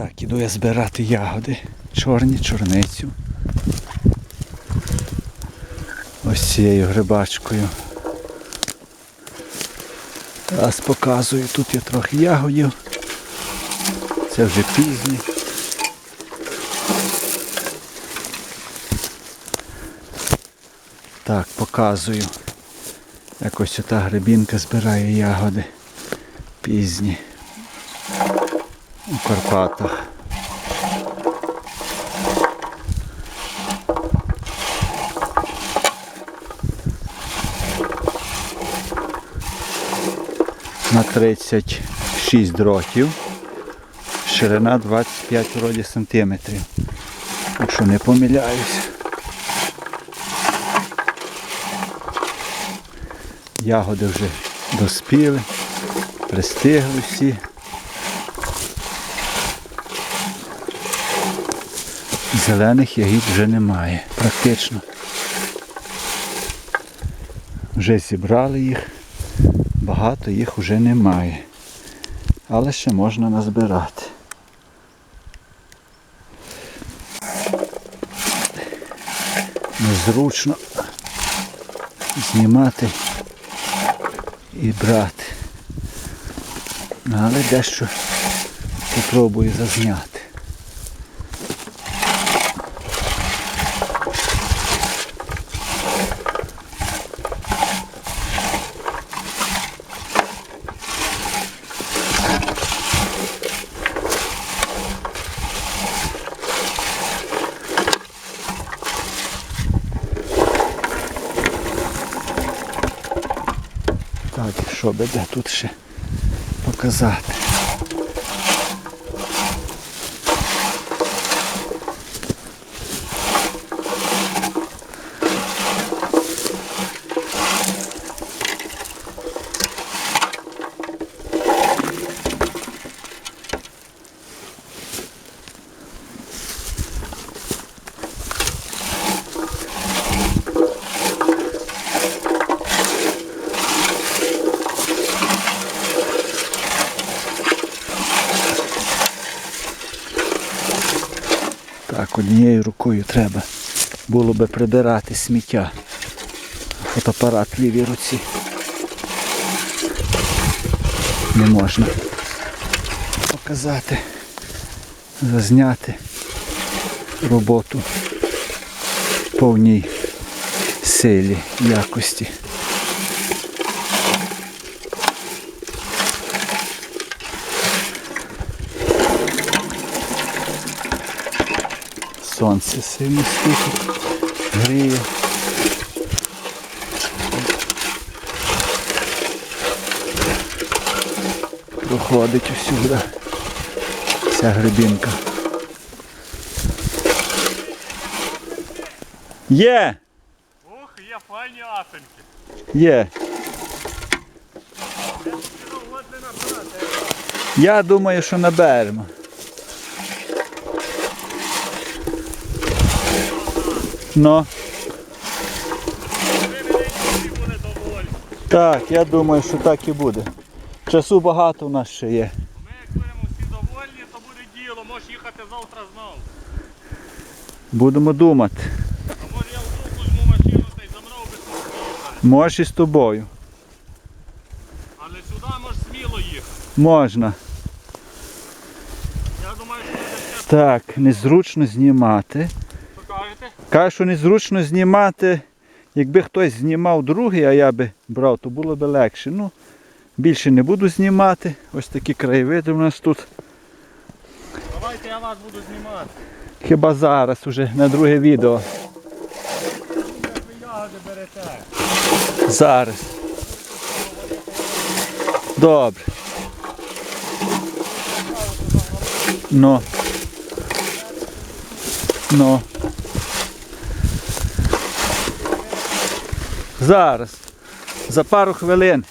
Так, іду я збирати ягоди. Чорні, чорницю. Ось цією грибачкою. Раз показую, тут є трохи ягодів. Це вже пізні. Так, показую. Якось ота грибінка збирає ягоди пізні у Карпатах. На 36 дротів. Ширина 25 вроді сантиметрів. Якщо не помиляюсь. Ягоди вже доспіли, пристигли всі. Зелених ягід вже немає, практично. Вже зібрали їх, багато їх вже немає. Але ще можна назбирати. Незручно знімати і брати. Але дещо попробую зазняти. Так, що би де тут ще показати? Так, однією рукою треба було би прибирати сміття. Фотоапарат в лівій руці. Не можна показати, зазняти роботу в повній силі, якості. Сонце сильно світить, гріє. Проходить усюди ця грибінка. Є! Ох, є файні афеньки. Є! Я думаю, що наберемо. Ну, так, я думаю, що так і буде. Часу багато у нас ще є. Ми як будемо всі довольні, то буде діло. Можеш їхати завтра знову. Будемо думати. А може я вдруг візьму машину та й замрав би тут поїхали. Можеш і з тобою. Але сюди можеш сміло їхати. Можна. Я думаю, що це все Так, незручно знімати. Кажу, що незручно знімати. Якби хтось знімав другий, а я би брав, то було б легше. Ну, більше не буду знімати. Ось такі краєвиди у нас тут. Давайте я вас буду знімати. Хіба зараз уже на друге відео. Зараз. Добре. Ну. Ну. Зараз. За пару хвилин.